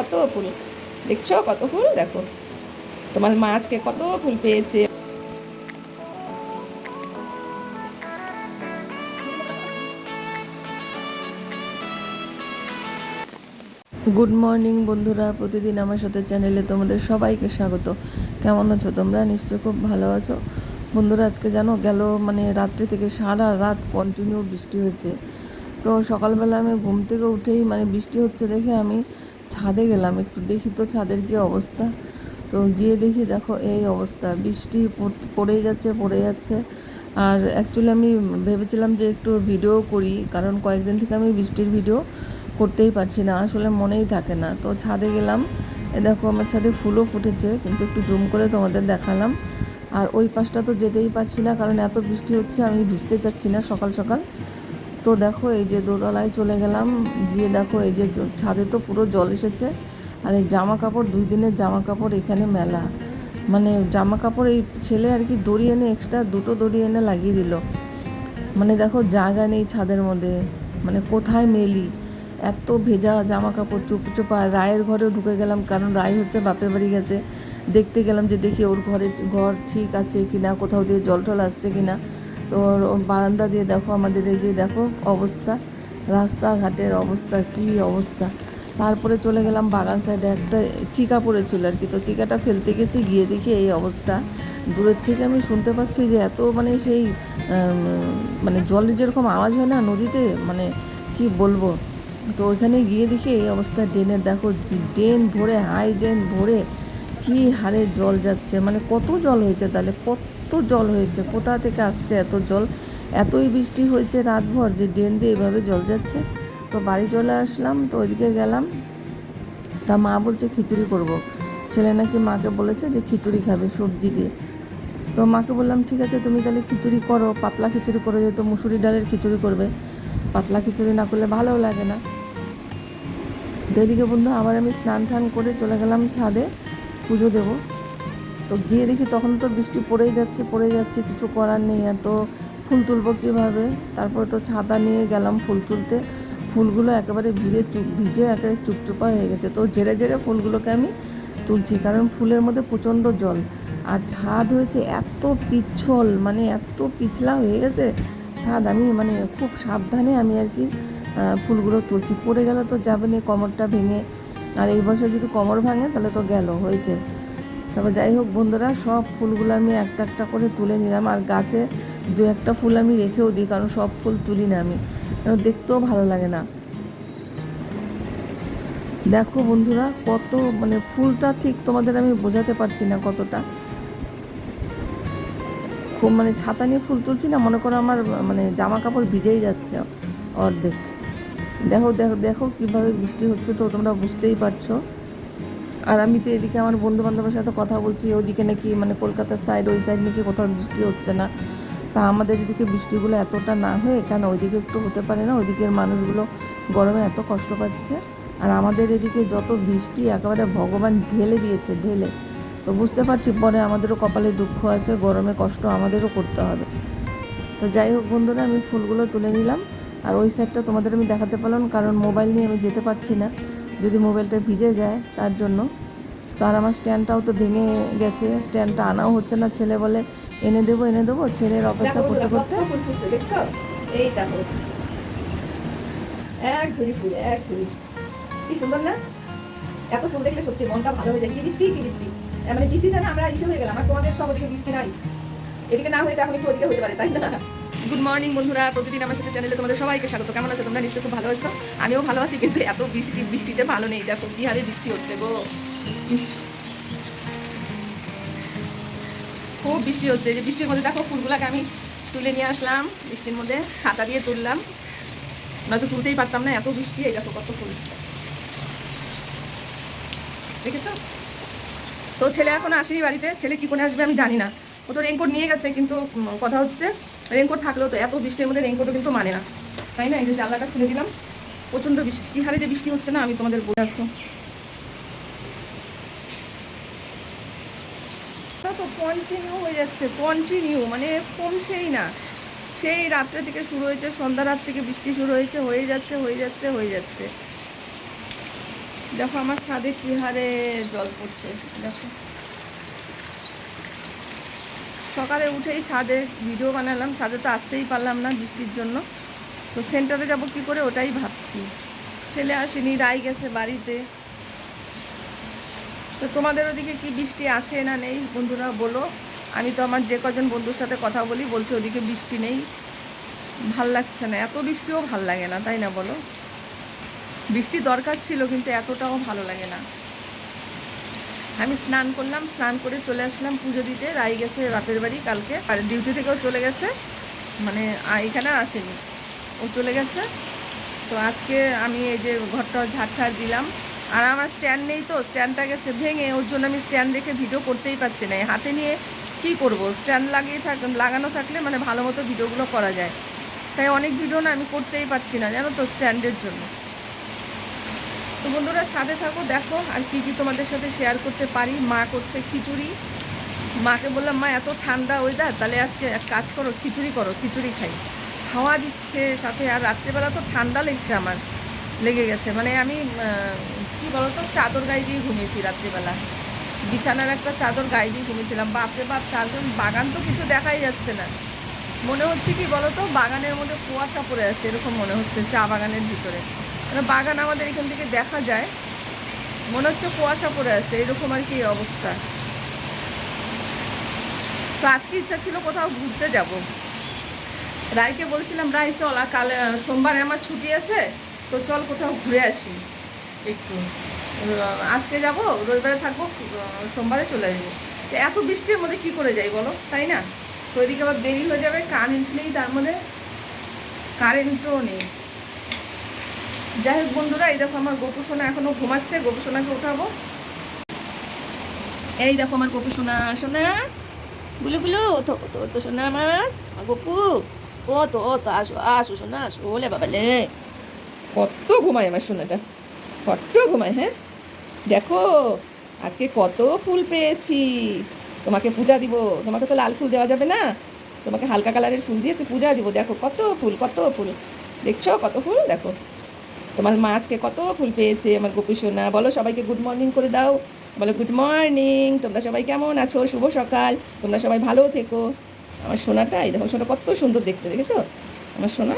কত ফুল? দেখছ কত ফুল? দেখো। তোমার মা আজকে কত ফুল পেয়েছে। গুড মর্নিং বন্ধুরা। প্রতিদিন আমার সাথে চ্যানেলে তোমাদের সবাইকে স্বাগত। কেমন আছো তোমরা? নিশ্চয় খুব ভালো আছো। বন্ধুরা, আজকে জানো, গেল মানে রাত্রি থেকে সারা রাত কন্টিনিউ বৃষ্টি হয়েছে। তো সকালবেলা আমি ঘুম থেকে উঠেই মানে বৃষ্টি হচ্ছে দেখে আমি ছাদে গেলাম, একটু দেখি তো ছাদের কি অবস্থা। তো গিয়ে দেখি দেখো এই অবস্থা, বৃষ্টি পড়- পড়েই যাচ্ছে, পড়ে যাচ্ছে। আর অ্যাকচুয়ালি আমি ভেবেছিলাম যে একটু ভিডিও করি, কারণ কয়েকদিন থেকে আমি বৃষ্টির ভিডিও করতেই পারছি না, আসলে মনেই থাকে না। তো ছাদে গেলাম, এ দেখো আমার ছাদে ফুলও ফুটেছে, কিন্তু একটু জুম করে তোমাদের দেখালাম। আর ওই পাশটা তো যেতেই পারছি না, কারণ এত বৃষ্টি হচ্ছে, আমি ভিজতে চাচ্ছি না সকাল সকাল। তো দেখো এই যে দোতলায় চলে গেলাম, গিয়ে দেখো এই যে ছাদে তো পুরো জল এসেছে। আর এই জামা কাপড়, দুই দিনের জামা কাপড় এখানে মেলা। মানে জামা কাপড় এই ছেলে আর কি দড়ি এনে এক্সট্রা দুটো দড়ি এনে লাগিয়ে দিল। মানে দেখো জায়গা নেই ছাদের মধ্যে। মানে কোথায় মেলি? এত ভেজা জামা কাপড় চুপ চুপা। রায়ের ঘরেও ঢুকে গেলাম, কারণ রায় হচ্ছে বাপের বাড়ি গেছে। দেখতে গেলাম যে দেখি ওর ঘরে ঘর ঠিক আছে কিনা, কোথাও দিয়ে জল টল আসছে কিনা। তো বারান্দা দিয়ে দেখো, আমাদের এই যে দেখো অবস্থা, রাস্তাঘাটের অবস্থা, কি অবস্থা। তারপরে চলে গেলাম বাগান সাইডে একটা চিকা পড়েছিল আর কি। তো চিকাটা ফেলতে গেছি, গিয়ে দেখি এই অবস্থা। দূরের থেকে আমি শুনতে পাচ্ছি যে এত মানে সেই মানে জলের যেরকম আওয়াজ হয় না নদীতে মানে কি বলব। তো ওইখানে গিয়ে দেখি এই অবস্থা, ড্রেনের দেখো ড্রেন ভরে হাই ড্রেন ভরে, কি হারে জল যাচ্ছে। মানে কত জল হয়েছে তাহলে? কত জল হয়েছে, কোথা থেকে আসছে এত জল? এতই বৃষ্টি হয়েছে রাতভর যে ড্রেন দিয়ে এভাবে জল যাচ্ছে। তো বাড়ি চলে আসলাম, তো ওইদিকে গেলাম। তা মা বলছে, খিচুড়ি করব। ছেলে নাকি মাকে বলেছে যে, খিচুড়ি খাবে সবজি দিয়ে। তো মাকে বললাম, ঠিক আছে, তুমি তাহলে খিচুড়ি করো, পাতলা খিচুড়ি করো, যেহেতু মুসুরি ডালের খিচুড়ি করবে। পাতলা খিচুড়ি না করলে ভালোও লাগে না। তো এদিকে বন্ধু, আবার আমি স্নান টান করে চলে গেলাম ছাদে, পুজো দেব। তো গিয়ে দেখি তখন তো বৃষ্টি পড়েই যাচ্ছে পড়ে যাচ্ছে, কিছু করার নেই। আর তো ফুল তুলবো কীভাবে? তারপরে তো ছাতা নিয়ে গেলাম ফুল তুলতে। ফুলগুলো একেবারে ভিজে চুপ, ভিজে একেবারে চুপচুপা হয়ে গেছে। তো জেরে জেরে ফুলগুলোকে আমি তুলছি, কারণ ফুলের মধ্যে প্রচণ্ড জল। আর ছাদ হয়েছে এত পিচ্ছল মানে এত পিছলা হয়ে গেছে। ছাদ আমি মানে খুব সাবধানে আমি আর কি ফুলগুলো তুলছি। পড়ে গেলে তো যাবে না, কোমরটা ভেঙে। আর এই বছর যদি কোমর ভাঙে, তাহলে তো গেল, হয়েছে। তারপর যাই হোক বন্ধুরা, সব ফুলগুলো আমি একটা একটা করে তুলে নিলাম। আর গাছে দু একটা ফুল আমি রেখেও দিই, কারণ সব ফুল তুলি না আমি। দেখতেও ভালো লাগে না। দেখো বন্ধুরা, কত মানে ফুলটা ঠিক তোমাদের আমি বোঝাতে পারছি না কতটা। খুব মানে ছাতা নিয়ে ফুল তুলছি না, মনে করো আমার মানে জামা কাপড় ভিজেই যাচ্ছে অর্ধেক। দেখো দেখো দেখো কীভাবে বৃষ্টি হচ্ছে তো তোমরা বুঝতেই পারছ। আর আমি তো এদিকে আমার বন্ধু বান্ধবের সাথে কথা বলছি, ওদিকে নাকি মানে কলকাতার সাইড ওই সাইড নাকি কোথাও বৃষ্টি হচ্ছে না। তা আমাদের এদিকে বৃষ্টিগুলো এতটা না হয়ে কেন ওইদিকে একটু হতে পারে না? ওইদিকের মানুষগুলো গরমে এত কষ্ট পাচ্ছে। আর আমাদের এদিকে যত বৃষ্টি একেবারে ভগবান ঢেলে দিয়েছে, ঢেলে। তো বুঝতে পারছি পরে আমাদেরও কপালে দুঃখ আছে, গরমে কষ্ট আমাদেরও করতে হবে। তো যাই হোক বন্ধুরা, আমি ফুলগুলো তুলে নিলাম। আর ওই সাইডটা তোমাদের আমি দেখাতে পারলাম, কারণ মোবাইল নিয়ে আমি যেতে পারছি না। যদি মোবাইলটা ভিজে যায় তার জন্য। তো আর আমার স্ট্যান্ডটাও তো ভেঙে গেছে স্ট্যান্ডটা আনাও হচ্ছে না ছেলে বলে এনে দেবো এনে দেবো ছেলের অপেক্ষা করতে করতে। এই দেখো। এক ঝুড়ি ফুল এক ঝুড়ি। কি সুন্দর না? এত ফুল দেখলে সত্যি মনটা ভালো হয়ে যায়। কি বৃষ্টি কি বৃষ্টি? মানে বৃষ্টি জানে আমরা ইসে হয়ে গেলাম আর তোমাদের সব ওদিকে বৃষ্টি নাই। এদিকে না হয়ে তো এখন একটু ওদিকে হতে পারে তাই না? গুড মর্নিং বন্ধুরা। প্রতিদিন আমার সাথে চ্যানেলে তোমাদের সবাইকে স্বাগত। কেমন আছো তোমরা? নিশ্চয়ই খুব ভালো আছো। আমিও ভালো আছি, কিন্তু এত বৃষ্টি, বৃষ্টিতে ভালো নেই। দেখো, কি হারে বৃষ্টি হচ্ছে গো। খুব বৃষ্টি হচ্ছে। যে বৃষ্টির মধ্যে দেখো, ফুলগুলোকে আমি তুলে নিয়ে আসলাম। বৃষ্টির মধ্যে ছাতা দিয়ে তুললাম। নয়তো তুলতেই পারতাম না, এত বৃষ্টি। এই দেখো কত ফুল। দেখেছ? তো ছেলে এখন আসেনি বাড়িতে। ছেলে কি করে আসবে আমি জানি না। ও তো রেনকোট নিয়ে গেছে, কিন্তু কথা হচ্ছে রেনকোট থাকলেও তো এত বৃষ্টির মধ্যে রেনকোটও কিন্তু মানে না। তাই না? এই যে জানলাটা খুলে দিলাম। প্রচণ্ড বৃষ্টি। কী হারে যে বৃষ্টি হচ্ছে না, আমি তোমাদের বলে রাখো তো কন্টিনিউ হয়ে যাচ্ছে কন্টিনিউ মানে কমছেই না। সেই রাত্রে থেকে শুরু হয়েছে, সন্ধ্যা রাত থেকে বৃষ্টি শুরু হয়েছে, হয়ে যাচ্ছে হয়ে যাচ্ছে হয়ে যাচ্ছে। দেখো আমার ছাদে কি হারে জল পড়ছে, দেখো। সকালে উঠেই ছাদে ভিডিও বানালাম। ছাদে তো আসতেই পারলাম না বৃষ্টির জন্য। তো সেন্টারে যাব কি করে ওটাই ভাবছি। ছেলে আসেনি, রাই গেছে বাড়িতে। তো তোমাদের ওদিকে কি বৃষ্টি আছে না নেই? বন্ধুরা বলো। আমি তো আমার যে কজন বন্ধুর সাথে কথা বলি, বলছে ওদিকে বৃষ্টি নেই। ভালো লাগছে না। এত বৃষ্টিও ভালো লাগে না, তাই না বলো? বৃষ্টি দরকার ছিল, কিন্তু এতটাও ভালো লাগে না। আমি স্নান করলাম, স্নান করে চলে আসলাম পুজো দিতে। রাই গেছে বাপের বাড়ি কালকে। আর ডিউটি থেকেও চলে গেছে। মানে এখানে আসেনি। ও চলে গেছে। তো আজকে আমি এই যে ঘরটা ঝাড় দিলাম। আর আমার স্ট্যান্ড নেই তো স্ট্যান্ডটা গেছে ভেঙে। ওর জন্য আমি স্ট্যান্ড রেখে ভিডিও করতেই পারছি না। হাতে নিয়ে কি করব? স্ট্যান্ড লাগিয়ে থাক, লাগানো থাকলে মানে ভালো মতো ভিডিওগুলো করা যায়। তাই অনেক ভিডিও না আমি করতেই পারছি না, জানো তো স্ট্যান্ডের জন্য। তো বন্ধুরা, সাথে থাকো, দেখো আর কি কি তোমাদের সাথে শেয়ার করতে পারি। মা করছে খিচুড়ি। মাকে বললাম, মা, এত ঠান্ডা ওয়েদার তাহলে আজকে এক কাজ করো, খিচুড়ি করো, খিচুড়ি খাই। হাওয়া দিচ্ছে সাথে, আর রাত্রেবেলা তো ঠান্ডা লেগছে আমার, লেগে গেছে। মানে আমি কি বলতো, চাদর গায়ে দিয়ে ঘুমিয়েছি রাত্রিবেলা। বিছানার একটা চাদর গায়ে দিয়ে ঘুমিয়েছিলাম। বাপরে বাপ চারজন বাগান তো কিছু দেখাই যাচ্ছে না। মনে হচ্ছে কি বলতো, বাগানের মধ্যে কুয়াশা পড়ে আছে, এরকম মনে হচ্ছে চা বাগানের ভিতরে। বাগান আমাদের এখান থেকে দেখা যায়। মনে হচ্ছে কুয়াশা পড়ে আছে, এরকম আর কি অবস্থা। তো আজকে ইচ্ছা ছিল কোথাও ঘুরতে যাব। রায়কে বলছিলাম, রায়, চল, আর কাল সোমবারে আমার ছুটি আছে, তো চল কোথাও ঘুরে আসি। একটু। আজকে যাব, রবিবারে থাকব সোমবারে চলে যাব তো এত বৃষ্টির মধ্যে কি করে যাই বলো, তাই না? তো ওইদিকে আবার দেরি হয়ে যাবে, কারেন্ট নেই তার মধ্যে। কারেন্টও নেই। যাই হোক বন্ধুরা, এই দেখো আমার গোপু সোনা এখনও ঘুমাচ্ছে গোপু সোনাকে উঠাবো। এই দেখো আমার গোপু সোনা সোনা বুলু বুলু তো সোনা আমার গপু ও তো ও তো আসো আসো সোনা, আসো ওলে বাবা লে। কত ঘুমায় আমার সোনাটা, কত ঘুমায় হ্যাঁ? দেখো, আজকে কত ফুল পেয়েছি, তোমাকে পূজা দিব, তোমাকে তো লাল ফুল দেওয়া যাবে না, তোমাকে হালকা কালারের ফুল দিয়ে সে পূজা দিব, দেখো কত ফুল কত ফুল, দেখছ কত ফুল, দেখো। তোমার মা আজকে কত ফুল পেয়েছে, আমার গোপী সোনা। বলো সবাইকে গুড মর্নিং করে দাও। বলো গুড মর্নিং তোমরা সবাই কেমন আছো? শুভ সকাল। তোমরা সবাই ভালো থেকো। আমার সোনাটা, এই দেখো, সোনা কত সুন্দর দেখতে, দেখেছ? আমার সোনা।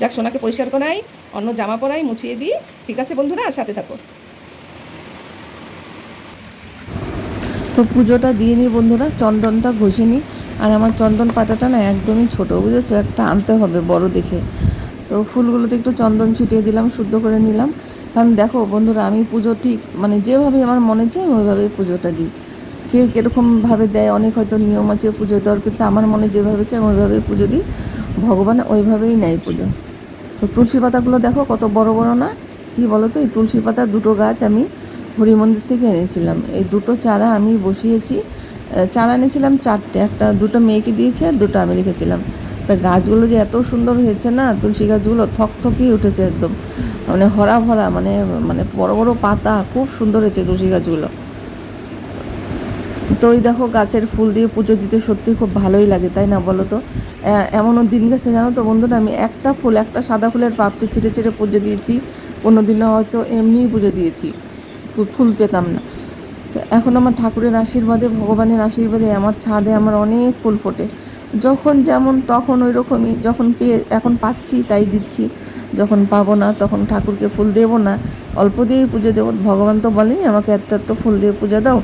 যাক সোনাকে পরিষ্কার করাই, অন্য জামা পরাই, মুছিয়ে দিই। ঠিক আছে বন্ধুরা, সাথে থাকো। তো পুজোটা দিয়ে নিই বন্ধুরা, চন্দনটা ঘষে নিই আর আমার চন্দন পাতাটা না একদমই ছোট, বুঝেছ? একটা আনতে হবে বড় দেখে। তো ফুলগুলোতে একটু চন্দন ছিটিয়ে দিলাম, শুদ্ধ করে নিলাম। কারণ দেখো বন্ধুরা, আমি পুজো ঠিক মানে যেভাবে আমার মনে চাই আমি ওইভাবে পুজোটা দিই। কে কীরকমভাবে দেয়, অনেক হয়তো নিয়ম আছে পুজো দেওয়ার, কিন্তু আমার মনে যেভাবে চাই ওইভাবেই পুজো দিই। ভগবান ওইভাবেই নেয় পুজো। তো তুলসী পাতাগুলো দেখো, কত বড় বড় না? কি বলো তো এই তুলসী পাতা দুটো গাছ আমি হরি মন্দির থেকে এনেছিলাম। এই দুটো চারা আমি বসিয়েছি। চারা এনেছিলাম চারটে, একটা দুটো মেয়েকে দিয়েছে আর দুটো আমি রেখেছিলাম। তা গাছগুলো যে এত সুন্দর হয়েছে না, তুলসী গাছগুলো থকথকেই উঠেছে একদম। মানে হরা ভরা মানে মানে বড় বড় পাতা, খুব সুন্দর হয়েছে তুলসী গাছগুলো। তো ওই দেখো গাছের ফুল দিয়ে পুজো দিতে সত্যি খুব ভালোই লাগে, তাই না বলো তো? এমনও দিন গেছে জানো তো বন্ধুরা, আমি একটা ফুল, একটা সাদা ফুলের পাপড়ি ছিঁড়ে ছিঁড়ে পুজো দিয়েছি কোনো দিনও হয়তো এমনিই পুজো দিয়েছি ফুল পেতাম না। তো এখন আমার ঠাকুরের আশীর্বাদে, ভগবানের আশীর্বাদে, আমার ছাদে আমার অনেক ফুল ফোটে। যখন যেমন তখন ওই রকমই যখন পেয়ে, এখন পাচ্ছি তাই দিচ্ছি। যখন পাবো না তখন ঠাকুরকে ফুল দেবো না, অল্প দিয়েই পুজো দেবো। ভগবান তো বলেনি আমাকে এত এত ফুল দিয়ে পূজা দাও।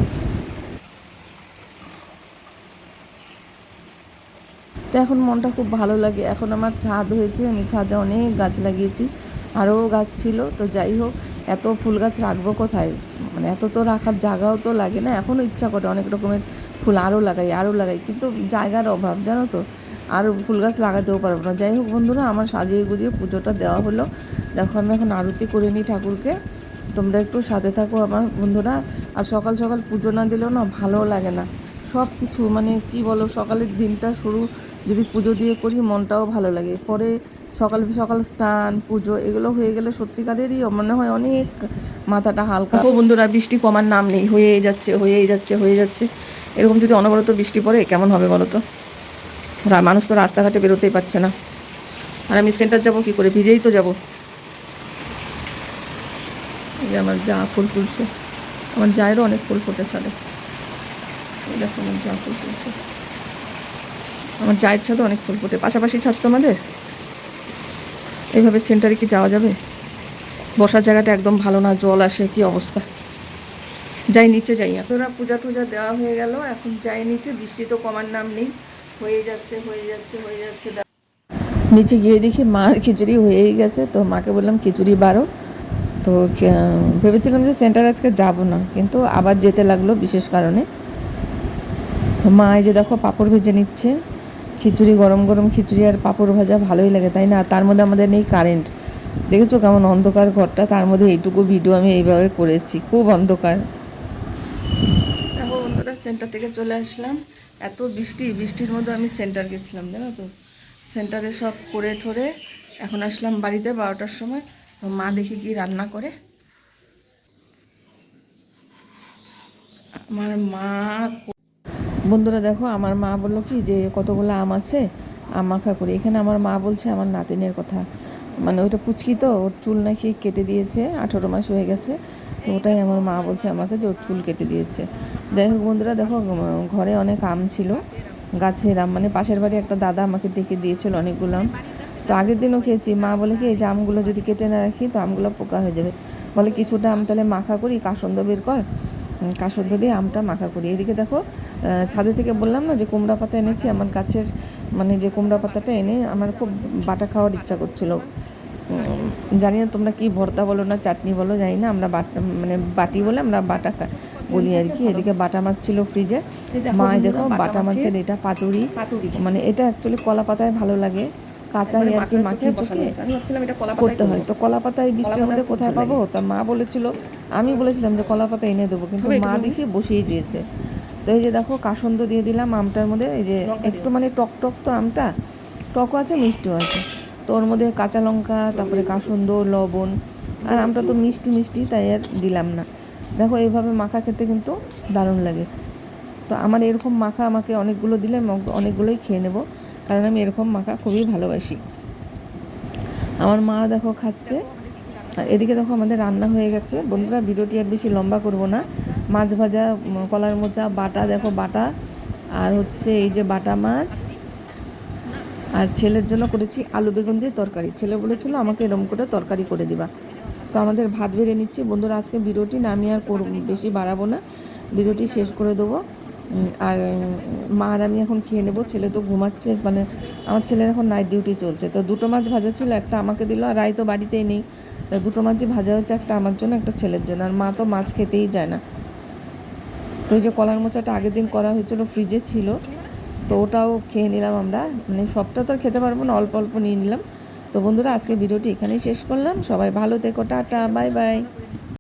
তো এখন মনটা খুব ভালো লাগে। এখন আমার ছাদ হয়েছে, আমি ছাদে অনেক গাছ লাগিয়েছি। আরও গাছ ছিল, তো যাই হোক, এত ফুল গাছ রাখব কোথায়? মানে এত তো রাখার জায়গাও তো লাগে না, এখনও ইচ্ছা করে অনেক রকমের ফুল আরও লাগাই আরও লাগাই। কিন্তু জায়গার অভাব, জানো তো? আর ফুল গাছ লাগাতেও পারব না। যাই হোক বন্ধুরা, আমার সাজিয়ে গুজিয়ে পুজোটা দেওয়া হলো। দেখো, আমি এখন আরতি করে নিই ঠাকুরকে। তোমরা একটু সাথে থাকো আমার বন্ধুরা। আর সকাল সকাল পুজো না দিলেও না ভালো লাগে না। সব কিছু মানে কি বলো, সকালের দিনটা শুরু যদি পুজো দিয়ে করি, মনটাও ভালো লাগে। পরে সকাল সকাল স্নান, পুজো, এগুলো হয়ে গেলে সত্যিকারেরই মনে হয় অনেক মাথাটা হালকা। বন্ধুরা, বৃষ্টি কমার নাম নেই। হয়েই যাচ্ছে হয়েই যাচ্ছে হয়ে যাচ্ছে। এরকম যদি অনবরত বৃষ্টি পড়ে, কেমন হবে বলো তো? মানুষ তো রাস্তাঘাটে বেরোতেই পারছে না। আর আমি সেন্টার যাব কি করে? ভিজেই তো যাব। এই আমার যা ফুল তুলছে আমার জায়েরও অনেক ফুল ফুটে ছাদে এই দেখো আমার যা ফুল তুলছে আমার জায়ের ছাদে অনেক ফুল ফোটে। পাশাপাশি ছাদ তো আমাদের এইভাবে সেন্টারে কি যাওয়া যাবে? বসার জায়গাটা একদম ভালো না, জল আসে, কি অবস্থা? যাই নিচে যাই। আপনারা পূজা টুজা দেওয়া হয়ে গেল, এখন যাই নিচে, বৃষ্টি তো কমার নাম নেই। হয়ে যাচ্ছে হয়ে যাচ্ছে হয়ে যাচ্ছে। নিচে গিয়ে দেখি মার খিচুড়ি হয়েই গেছে, তো মাকে বললাম, খিচুড়ি বারো। তো ভেবেছিলাম যে সেন্টার আজকে যাব না, কিন্তু আবার যেতে লাগল বিশেষ কারণে। তো মা এই যে দেখো পাঁপড় ভেজে নিচ্ছে। খিচুড়ি, গরম গরম খিচুড়ি আর পাঁপড় ভাজা ভালোই লাগে, তাই না? তার মধ্যে আমাদের নেই কারেন্ট। দেখেছ কেমন অন্ধকার ঘরটা? তার মধ্যে এইটুকু ভিডিও আমি এইভাবে করেছি, খুব অন্ধকার। বন্ধুরা সেন্টার থেকে চলে আসলাম। এত বৃষ্টি, বৃষ্টির মধ্যে আমি সেন্টার গেছিলাম, জানো তো? সেন্টারে সব করে ঠরে এখন আসলাম বাড়িতে বারোটার সময়। তো মা দেখি কি রান্না করে? আমার মা বন্ধুরা দেখো, আমার মা বলল কি যে কতগুলো আম আছে, আম মাখা করি। এখানে আমার মা বলছে আমার নাতিনের কথা। মানে ওইটা পুচকি তো, ওর চুল নাকি কেটে দিয়েছে, আঠেরো মাস হয়ে গেছে। তো ওটাই আমার মা বলছে, আমাকে যে ওর চুল কেটে দিয়েছে। যাই হোক বন্ধুরা, দেখো ঘরে অনেক আম ছিল, গাছের আম মানে পাশের বাড়ি একটা দাদা আমাকে ডেকে দিয়েছিল অনেকগুলো আম। তো আগের দিনও খেয়েছি, মা বলে কি, এই যে আমগুলো যদি কেটে না রাখি, তো আমগুলো পোকা হয়ে যাবে। বলে, কিছুটা আম তাহলে মাখা করি, কাসন্দ বের কর। কাসন্দ দিয়ে আমটা মাখা করি। এদিকে দেখো ছাদে থেকে বললাম না যে, কুমড়া পাতা এনেছি, আমার গাছের মানে যে কুমড়া পাতাটা এনে আমার খুব বাটা খাওয়ার ইচ্ছা করছিল। জানি না তোমরা কি ভর্তা বলো না চাটনি বলো জানি না আমরা বাটা মানে বাটি বলে আমরা বাটা বলি আর কি। এদিকে বাটা মাছ ছিল ফ্রিজে মা দেখো বাটা মাছের এটা পাতুরি। মানে এটা অ্যাকচুয়ালি কলা পাতায় ভালো লাগে। কাঁচা আর কি মাখিয়ে করতে হয়। তো কলা পাতা এই বৃষ্টির মধ্যে কোথায় পাবো? তা মা বলেছিল আমি বলেছিলাম যে কলা পাতা এনে দেবো কিন্তু মা দেখি বসিয়ে দিয়েছে। তো এই যে দেখো কাসন্দ দিয়ে দিলাম আমটার মধ্যে এই যে একটু মানে টক টক তো আমটা টকও আছে মিষ্টিও আছে। তো ওর মধ্যে কাঁচা লঙ্কা, তারপরে কাসন্দ লবণ, আর আমটা তো মিষ্টি মিষ্টি, তাই আর দিলাম না। দেখো, এইভাবে মাখা খেতে কিন্তু দারুণ লাগে। তো আমার এরকম মাখা আমাকে অনেকগুলো দিলে অনেকগুলোই খেয়ে নেব, কারণ আমি এরকম মাখা খুবই ভালোবাসি। আমার মা দেখো খাচ্ছে। আর এদিকে দেখো আমাদের রান্না হয়ে গেছে। বন্ধুরা, ভিডিওটি আর বেশি লম্বা করব না। মাছ ভাজা কলার মোচা, বাটা, দেখো বাটা, আর হচ্ছে এই যে বাটা মাছ। আর ছেলের জন্য করেছি আলু বেগুন দিয়ে তরকারি। ছেলে বলেছিল, আমাকে এরকম করে তরকারি করে দিবা। তো আমাদের ভাত বেড়ে নিচ্ছি। বন্ধুরা, আজকে ভিডিওটি না, আমি আর করব, বেশি বাড়াবো না। ভিডিওটি শেষ করে দেবো। আর, মা আর আমি এখন খেয়ে নেব। ছেলে তো ঘুমাচ্ছে মানে আমার ছেলের এখন নাইট ডিউটি চলছে। তো দুটো মাছ ভাজা ছিল, একটা আমাকে দিল, আর রায় তো বাড়িতেই নেই। তা দুটো মাছই ভাজা হচ্ছে একটা আমার জন্য, একটা ছেলের জন্য। আর মা তো মাছ খেতেই যায় না। তো ওই যে কলার মোচাটা আগের দিন করা হয়েছিল ফ্রিজে ছিল। তো ওটাও খেয়ে নিলাম আমরা। মানে সবটা তো খেতে পারব না, অল্প অল্প নিয়ে নিলাম। তো বন্ধুরা আজকে ভিডিওটি এখানেই শেষ করলাম। সবাই ভালো থেকো, টাটা, বাই বাই।